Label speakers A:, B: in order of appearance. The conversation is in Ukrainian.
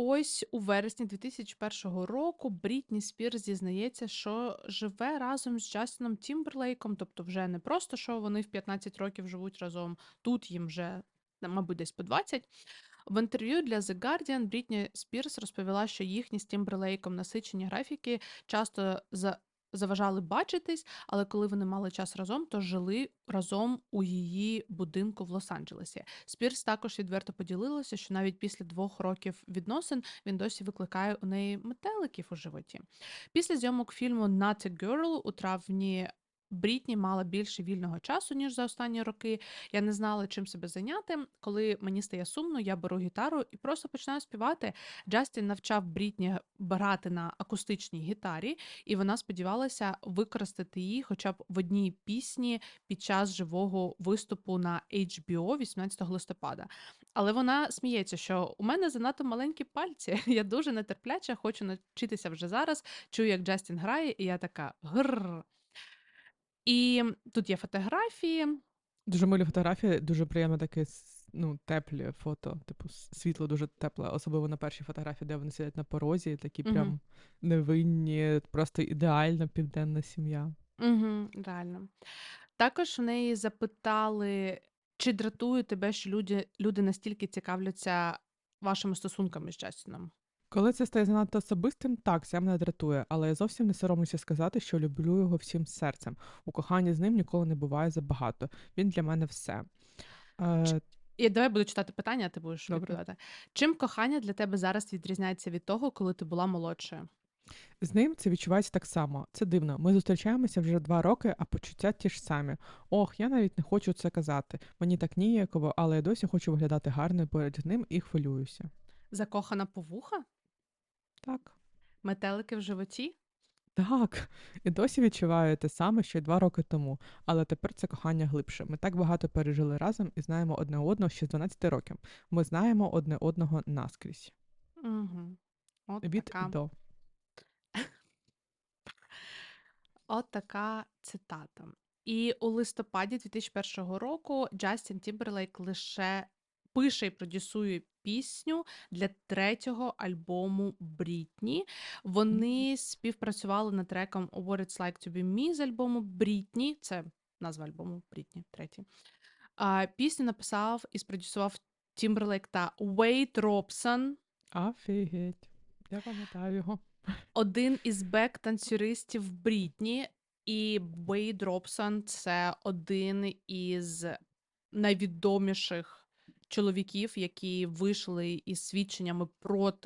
A: ось у вересні 2001 року Брітні Спірс зізнається, що живе разом з Джастіном Тімберлейком, тобто вже не просто що вони в 15 років живуть разом, тут їм вже, мабуть, десь по 20. В інтерв'ю для The Guardian Брітні Спірс розповіла, що їхні з Тімберлейком насичені графіки часто за заважали бачитись, але коли вони мали час разом, то жили разом у її будинку в Лос-Анджелесі. Спірс також відверто поділилася, що навіть після двох років відносин він досі викликає у неї метеликів у животі. Після зйомок фільму «Not Girl» у травні Брітні мала більше вільного часу, ніж за останні роки. Я не знала, чим себе зайняти. Коли мені стає сумно, я беру гітару і просто починаю співати. Джастін навчав Брітні грати на акустичній гітарі, і вона сподівалася використати її хоча б в одній пісні під час живого виступу на HBO 18 листопада. Але вона сміється, що у мене занадто маленькі пальці. Я дуже нетерпляча, хочу навчитися вже зараз. Чую, як Джастін грає, і я така грррр. І тут є фотографії.
B: Дуже милі фотографії, дуже приємно таке ну, теплі фото, типу світло дуже тепле, особливо на першій фотографії, де вони сидять на порозі, такі
A: Мгм.
B: прям невинні, просто ідеальна південна сім'я.
A: Угу, реально. Також в неї запитали, чи дратує тебе, що люди, люди настільки цікавляться вашими стосунками з Джастіном.
B: Коли це стає занадто особистим, так, це мене дратує, але я зовсім не соромлюся сказати, що люблю його всім серцем. У коханні з ним ніколи не буває забагато. Він для мене все. Е,
A: І давай буду читати питання, а ти будеш
B: Добре.
A: відповідати. Чим кохання для тебе зараз відрізняється від того, коли ти була молодшою?
B: З ним це відчувається так само. Це дивно. Ми зустрічаємося вже два роки, а почуття ті ж самі. Ох, я навіть не хочу це казати. Мені так ніяково, але я досі хочу виглядати гарно поряд з ним і хвилююся.
A: Закохана повуха?
B: Так.
A: Метелики в животі?
B: Так, і досі відчуваю те саме, що й два роки тому, але тепер це кохання глибше. Ми так багато пережили разом і знаємо одне одного ще з 12 років. Ми знаємо одне одного наскрізь.
A: Угу. От
B: Від
A: така.
B: і до.
A: От така цитата. І у листопаді 2001 року Джастін Тімберлейк лише пише і продюсує пісню для третього альбому Брітні. Вони співпрацювали над треком What It's Like to Be Me з альбому Брітні. Це назва альбому Брітні, третій. А, пісню написав і спродюсував Тімберлейк та Уейт Робсон.
B: Офігеть. Я пам'ятаю його.
A: один із бек-танцюристів Брітні, і Вейд Робсон це один із найвідоміших чоловіків, які вийшли із свідченнями проти